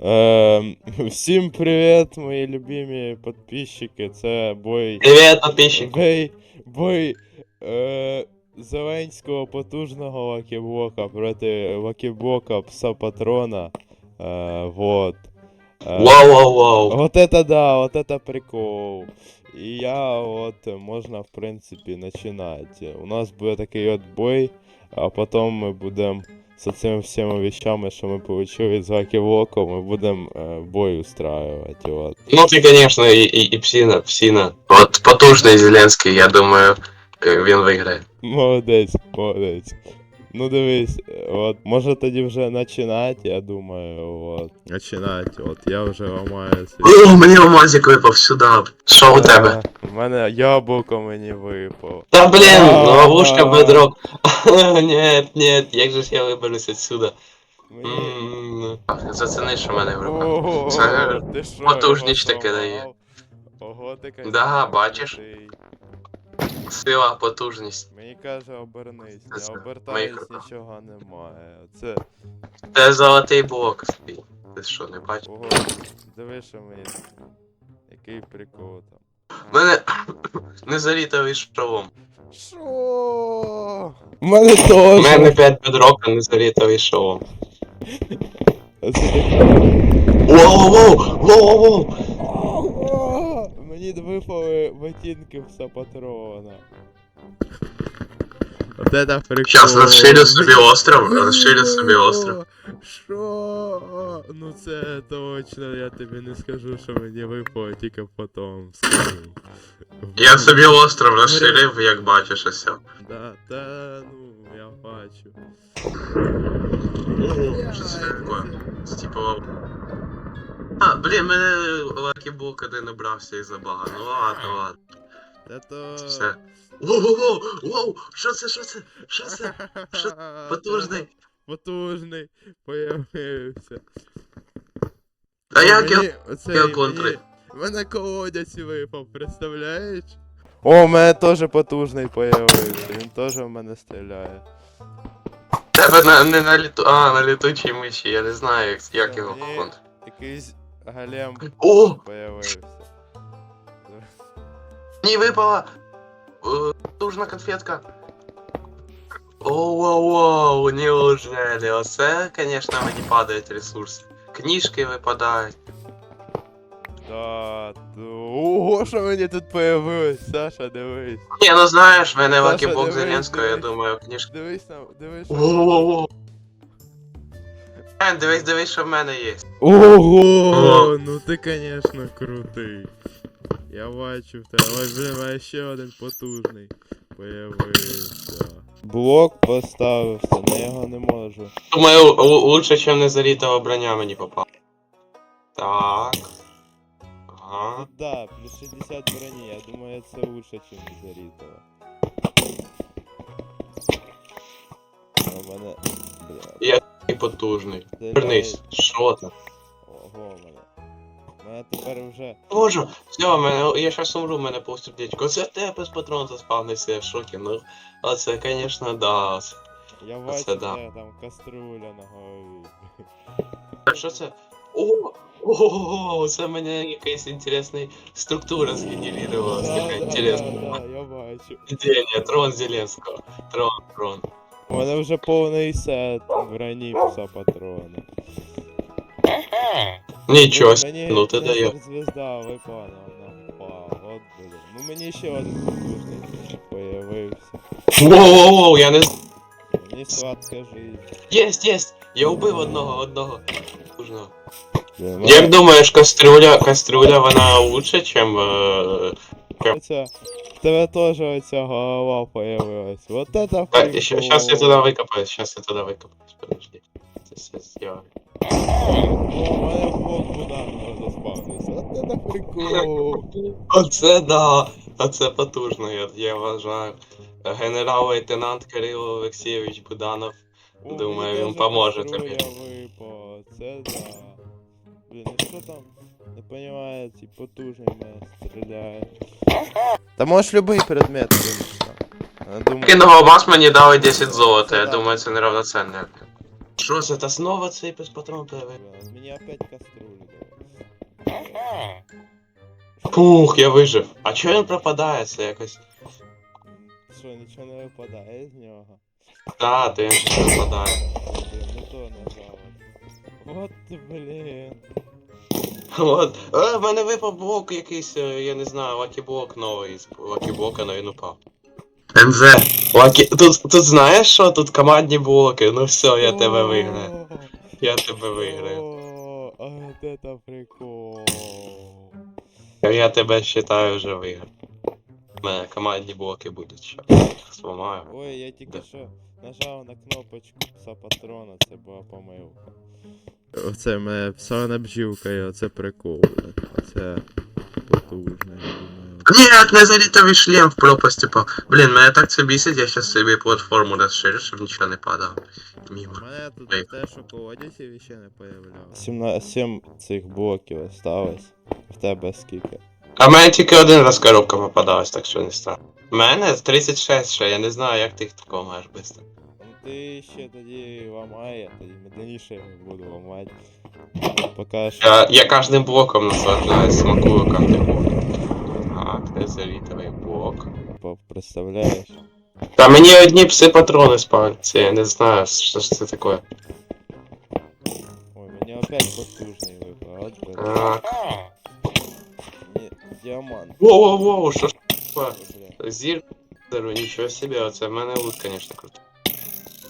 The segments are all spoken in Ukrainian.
Ем, всім привіт, мої любимі підписчики. Це бой. Привет, подписчик. Бой. Бой. Е, Зеленського потужного лакіблока проти лакіблока пса патрона. Е, вот. Е, Вау, вау, вау. Вот это да, вот это прикол. І я от можна, в принципі, починати. У нас буде такий от бой, а потім ми будемо з цими всіма вещами, що ми получили з Лакі ми будемо е, бой устраивати. От. Ну ты, конечно, и, и, и псина, псина. Вот потужный Зеленский, я думаю, э, він виграє. Молодець, молодець. Ну дивись, от, може тоді вже починати, я думаю, от. Починати, от я вже ламаю свій. О, мені алмазик випав сюди. Що у тебе? У мене яблуко мені випало. Та блін, ловушка бедрок. Нет, нет, як же ж я виберусь отсюда? Зацени, що в мене в руках. Це його таке дає. Ого, ти Да, бачиш? Сила, потужність. Мені каже, обернись, Це я обертаюсь, нічого немає. Це, Це золотий блок свій. Ти що, не бачиш? ого, диви, що мені. Який прикол там. У мене незалітовий шолом. Що? У мене теж. Мене 5 бедрок, а незалітовий шолом. Воу-воу-воу! Воу-воу-воу! Мені випали ботинки пса патрона. Вот это прикол. Щас розширю собі остров, розширю собі остров. Що? Ну це точно, я тобі не скажу, що мені випало, тільки потом скажу. Я собі остров розширив, як бачиш ось. Да, та ну, я бачу. Що це таке? Типу... А, блін, мене лакі блок один набрався і забага. Ну ладно, ладно. Та то... Все. Воу-воу-воу! Воу! Що це, що це? Що це? Що? Потужний. Потужний появився. А як я... Я контри? мене колодязь випав, представляєш? О, у мене теж потужний появився, він теж в мене стріляє. Тебе на, не на літу... А, на літучій миші, я не знаю, як, як його контр. Якийсь голем О! появився. Мені випала е, потужна конфетка. Оу-оу-оу, неужели? Оце, конечно, мені падають ресурси. Книжки випадають. Да, то... Ого, що мені тут появилось, Саша, дивись. Ні, ну знаєш, в мене Саша, лакібок дивись, Зеленського, я дивись. думаю, книжки. Дивись там, дивись. що- Оу-оу-оу. Ен, дивись, дивись, що в мене є. Ого, ну ти, конечно, крутий. Я бачу в тебе, ой, блін, а ще один потужний появився. Блок поставився, на його не можу. Думаю, л- лучше, ніж незарітова броня мені попала. Так. Ага. Да, плюс 60 броні, я думаю, це лучше, ніж Зарітова. А у мене. Бля. І потужний. Вернись, що там? Ого, мене. Мене тепер вже. Боже, все, мене, я щас умру, в мене повстрдечко. Це тебе без патрон заспавнився, я в шокі, ну. Оце, конечно, да. Я бачу, да. це там каструля на голові. Що це? О! Ого, це мене якась інтересна структура згенерувалась, така інтересна. Я бачу. Ідея, трон Зеленського. Трон, трон. У мене вже повний сет броні пса патрона. Нічого, Блін, мені ну ти дає. звезда випала на впав. От блін. Ну мені ще один потужний появився. Воу-воу-воу, я не з- Мені сладка жизнь. Єсть, єсть! Я убив одного, одного. Потужного. Блін, Як думаєш, кастрюля, кастрюля, вона лучше, чим... Е... Оця, в тебе теж оця голова появилась. Вот это Так, прикол. сейчас я туда выкопаю, сейчас я туда выкопаю. Подожди. Это все сделаю. О, у мене блок Буданова заспавнився. Вот это прикол. Оце да, оце потужно, я, я вважаю. Генерал-лейтенант Кирило Олексійович Буданов. О, Думаю, мені він теж поможе каструля тобі. випала. Це да. Блін, ну що там? Не понимаю, ці потужний мене стріляє. Та можеш любий предмет винести. Я думаю, Кинув алмаз мені дали 10 золота, я думаю, це неравноценне. Що це? Та знову цей патрон появився? Бля, Мені опять каструлю давай. Фух, я вижив. А чого він пропадає? Це якось. Що, нічого не випадає з нього? Та, то він же пропадає. Блін, Не то нажав. От ти, блін. От. Е, в мене випав блок якийсь, е, я не знаю, лакіблок новий. З лакіблока, но він упав. НЗ. Лакі... Тут, тут знаєш що? Тут командні блоки. Ну все, я тебе виграю. Я тебе виграю. о, А от это прикол. Я тебе вважаю вже виграв. У мене командні блоки будуть ще. Їх Зламаю. Ой, я тільки що нажав на кнопочку пса патрона, це була помилка. Оце мене псана бджілка, і оце прикол. Оце потужно, я думаю. Нет, не залітовий шлем в пропасть упав. Блін, мене так це бісить, я щас собі платформу розширю, щоб нічого не падало. Мімо. У мене тут Ой. те, що колодязі ще не появлялося. 17, 7 цих блоків осталось. В тебе скільки? А в мене тільки один раз коробка попадалась, так що не страшно. У мене 36 ще, я не знаю, як ти їх такого маєш быстро. Ну ти ще тоді ламай, я тоді медленніше його буду ламати. Поки що. Я, я кожним блоком наслаждаюсь, смакую кожний блок. Так, де залітовий блок. по- Представляєш? Та мені одні пси патрони спавняться, я не знаю, що ж це таке. Ой, мені опять потужний випав, от блин. Так. Ні, діамант. Воу-воу-воу, що ж таке? Ой, бля. Зірдеру, нічого собі, оце в мене лут, конечно, круто.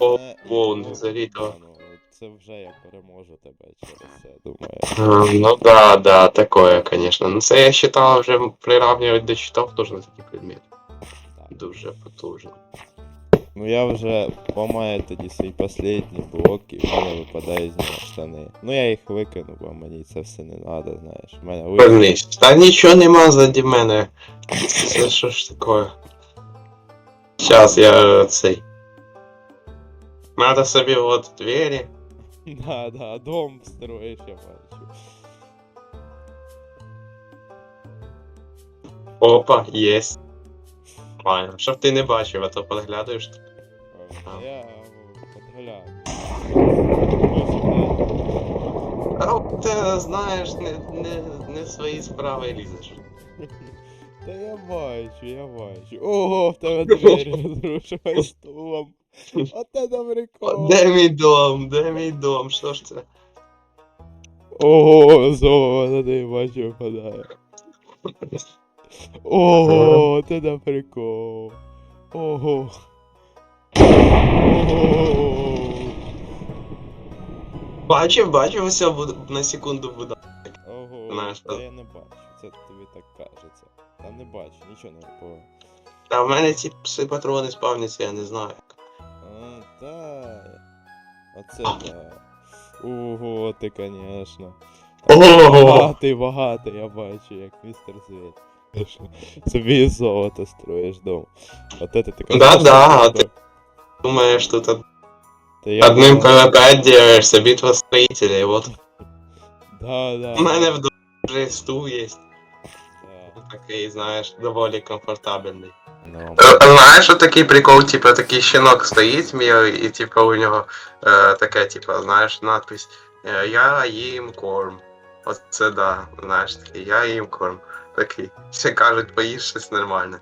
О, Е, і воу, не блок Це вже я переможу тебе через це, думаю. А, Ну да, да, такое, конечно. Ну це я считав вже приравнювати до щитов нужно такий предмет. Дуже потужно. Ну я вже ламаю тоді свій останній блок і в мене випадає з нього штани. Ну я їх викину, бо мені це все не треба, знаєш. В мене ви... Вернись. Та нічого нема заді мене. Це що ж таке? Сейчас я цей. Надо собі от двері. Да, да, дом строїш, я бачу. Опа, єсть. Нормально. Щоб ти не бачив, а то подглядуєш. Ой, Я подгляну. А ти знаєш, не, не, не в свої справи лізеш. Та я бачу, я бачу. Ого, в тебе двері розрушилась стулом. От це прикол. Де мій дом? Де мій дом? Що ж це? Ого, золото ти бачу випадає. Ого, от це прикол. Ого. Ого. Бачив, бачив, буде на секунду буде. Ого, Знаєш, та я не бачу, це тобі так кажеться. Та не бачу, нічого не випало. А в мене ці пси патрони спавняться, я не знаю. А, та. Оце да. Ого, ти, конечно. Багатий, багатий, я бачу, як містер Звір. Собі із золота строїш дом. От это ти Да-да, конечно, а ти- Думаєш, тут Та я одним ПВП ділишся, битва строїтелей, от. Да, да. У мене вдома вже стул є. Такий, знаєш, доволі комфортабельний. Ну, Знаєш, такий прикол, типу, такий щенок стоїть мій, і типу у нього е, таке, типу, знаєш, надпись е, Я їм корм. Оце да, знаєш, такий, я їм корм. Такий. Всі кажуть, поїж щось нормальне.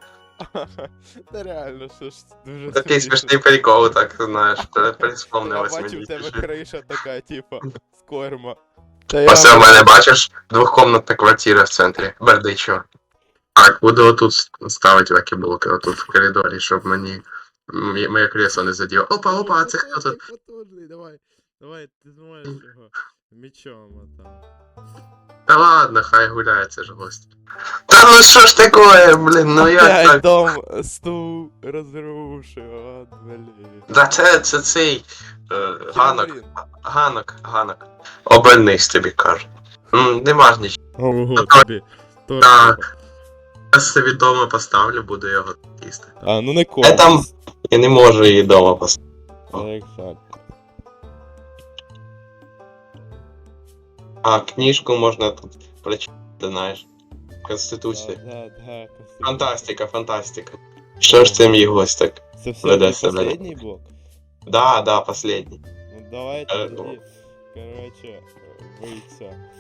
Та реально, що ж дуже Такий смішний прикол, так знаєш, Я приспомнилось бачу, мені. в тебе криша така, типа, з корма. Та я... Ось у мене, бачиш, двохкомнатна квартира в центрі, Бердичева. Так, буду отут ставити такі блоки, отут в коридорі, щоб мені моє кресло не заділо. Опа, опа, а це хто тут? Потужний, давай, давай, ти зможеш його мечом там. Та ладно, хай гуляє, це ж гость. Та ну що ж таке, блін, ну як Опять так? дом стул розрушив, от, блін. Да це, це цей е, ганок, ганок, ганок. Обернись тобі кажу. М, Нема ж нічого. Ого, тобі. То Да. Я собі вдома поставлю, буду його їсти. А, ну не Е, корм. там- Я не можу її вдома поставити. Так, так. А, книжку можна тут прочитати, знаєш. Конституція. Да, да, да, Костя. Фантастика, фантастика. Що ж це мій гость так? Це все Веде себе. останній блок? Да, да, последній. Ну давайте Е, тоді, короче, вийця.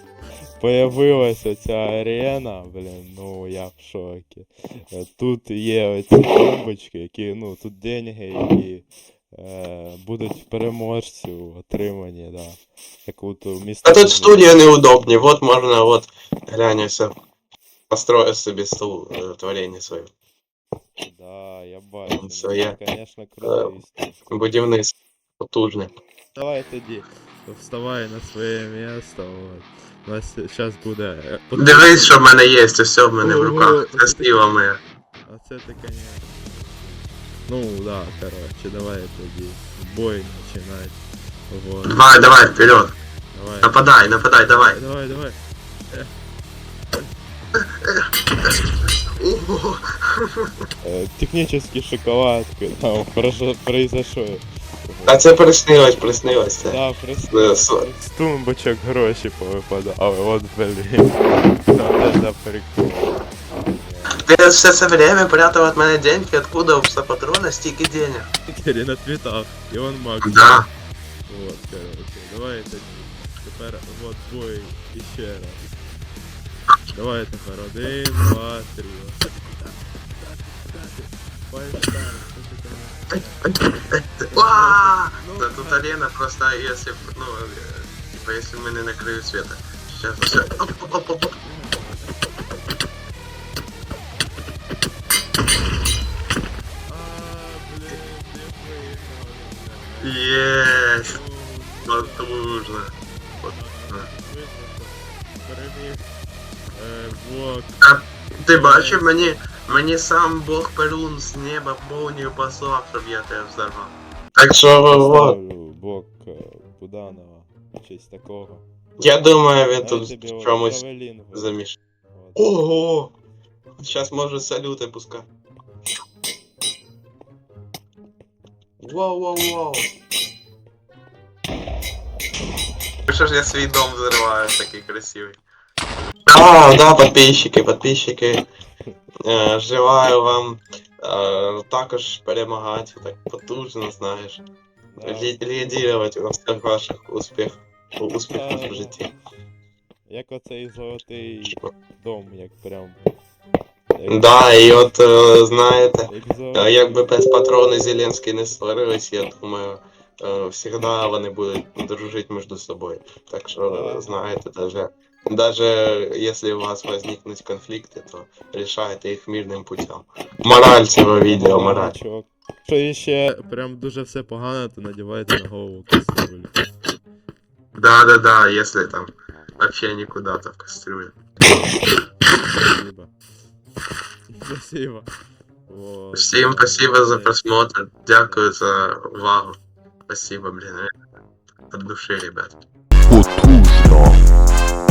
Появилася ця арена, блін, ну я в шокі. Е, Тут є оці тумбочки, які, ну, тут деньги, які е, будуть переможцю отримані, да. Як от у місті. А тут студія неудобні, вот можна, вот, глянь, все. Построю собі стул е, творення своє. Да, я бачу. Це я, Конечно, круто. історія. Будівництво потужне. Давай тоді, вставай на своє місце, от. У нас зараз буде... е, Дивись, що в мене є, все в мене в Ого, руках. Це це сліва моя. А це ти, конечно. Ну да, короче, давай тоді. Бой починай. Вот. Давай, давай, вперед. Давай. Нападай, нападай, давай. Давай, давай. Ого. Э, технический шоколадка, там произошло. произошло. А це приснилось, приснилось це. Да, Е, просто с- з тумбочок гроші повипадали, от блін. Це за прикол. Ти все це время прятав від мене деньги, откуда у пса патрона стільки денег? Теперь на твітах, і он Макс. Да. Вот, короче, давай тоді. Тепер вот бой іще раз. Давай тепер один, два, три. Да тут арена просто, если, б, ну, э, типа, если мы не накрыют света. Сейчас все. А, блін, не виграв. Есть! Ну, Потужно. Переміг. Е, Бог. Ти бачив, мені, мені сам Бог Перун з неба молнію послав, щоб я тебе взорвав. Так що, вот. Ставлю Бог е, Буданова. в Честь такого. Я думаю, він тут в чомусь от. Ого! Сейчас може салюти пускай. Вау, вау, вау. Що ж я свій дом взриваю, такий красивий. А, да, подписчики, подписчики. Е, желаю вам е, також перемагати так потужно, знаєш. Лідірувати у всіх ваших успіх, успіхах в житті. Як оцей золотий дом, як прям. Як, Да, і от е, знаєте. як Якби без патрона Зеленський не сварились, я думаю, е, всегда вони будуть дружити між собою. Так що, знаєте, даже, даже если у вас возникнуть конфликти, то решайте їх мирним путем. Мораль цього відео, мораль. Чувак. Якщо ще прям дуже все погано, то надівайте на голову кастрюлю. Да, да, да, если там вообще никуда то в кастрюле. Спасибо. Спасибо. Вот. Всім спасибо за просмотр. Дякую за увагу. Спасибо, блин. От души, ребят. Потужно.